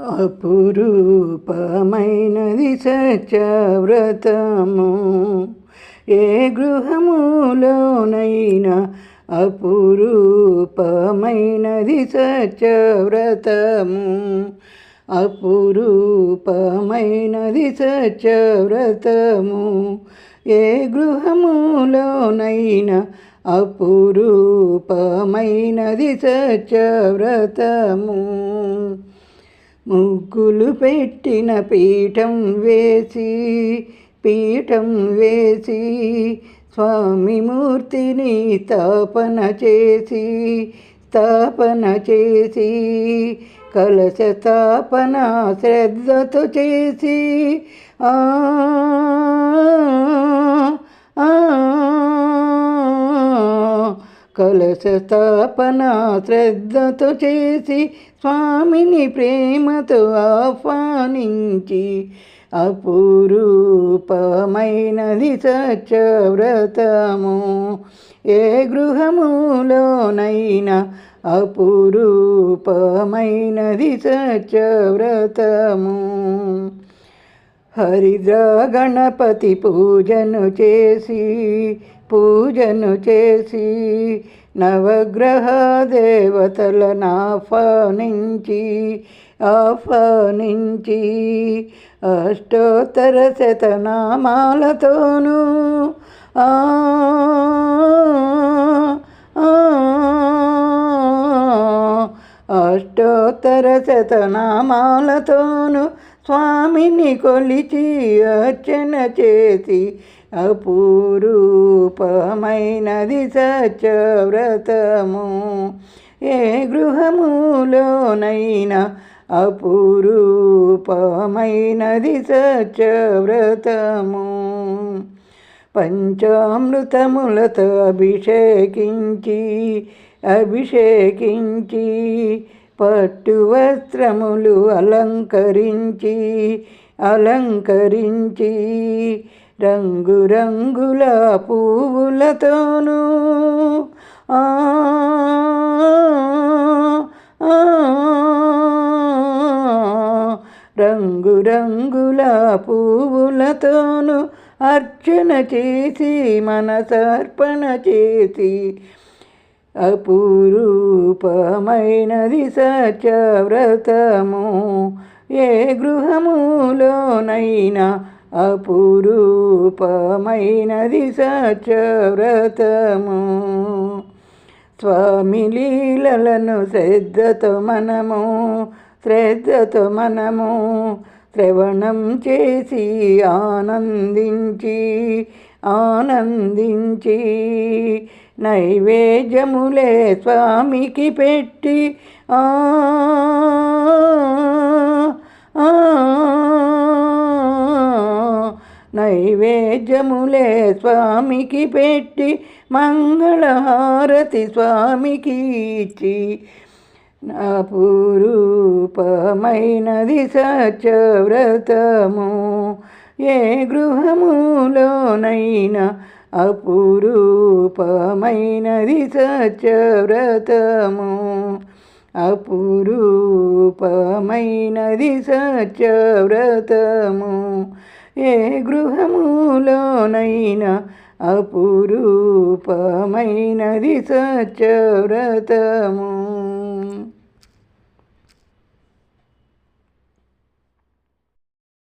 అపురూపమైనది సత్యవ్రతము. ఏ గృహములోనైనా అపురూపమైనది సత్యవ్రతము. అపురూపమైనది సత్యవ్రతము. ఏ గృహములోనైనా అపురూపమైనది సత్యవ్రతము. ముగ్గులు పెట్టిన పీఠం వేసి పీఠం వేసి స్వామి మూర్తిని స్థాపన చేసి స్థాపన చేసి కలశ స్థాపన శ్రద్ధతో చేసి. ఆ ఆ కలశ స్థాపన శ్రద్ధతో చేసి స్వామిని ప్రేమతో ఆహ్వానించి అపురూపమైనది సత్యవ్రతము. ఏ గృహములోనైనా అపురూపమైనది సత్యవ్రతము. హరిద్ర గణపతి పూజను చేసి పూజను చేసి నవగ్రహ దేవతలను ఆహ్వానించి ఆహ్వానించి అష్టోత్తర శతనామాలతోనూ ఆ అష్టోత్తర శతనామాలతోనూ స్వామిని కొలిచి అర్చన చేసి అపూరూపమైనది సత్యవ్రతము. ఏ గృహములోనైనా అపూరూపమైనది సత్యవ్రతము. పంచామృతములతో అభిషేకించి అభిషేకించి పట్టు వస్త్రములు అలంకరించి అలంకరించి రంగురంగుల పువ్వులతోనూ. ఆ రంగురంగుల పువ్వులతోనూ అర్చన చేసి మనసర్పణ చేసి అపురూపమైనది సచవ్రతము ఏ గృహములోనైనా అపురూపమైనది సత్యవ్రతము స్వామి లీలలను శ్రద్ధతో మనము శ్రద్ధతో మనము శ్రవణం చేసి ఆనందించి ఆనందించి నైవేద్యములే స్వామికి పెట్టి ఆ నైవేద్యములే స్వామికి పెట్టి మంగళహారతి స్వామికి ఇచ్చి. అపురూపమైనది సత్యవ్రతము ఏ గృహములోనైనా అపురూపమైనది సత్యవ్రతము అపురూపమైనది సత్యవ్రతము ఏ గృహములోనైనా అపురూపమైనది సత్యవ్రతము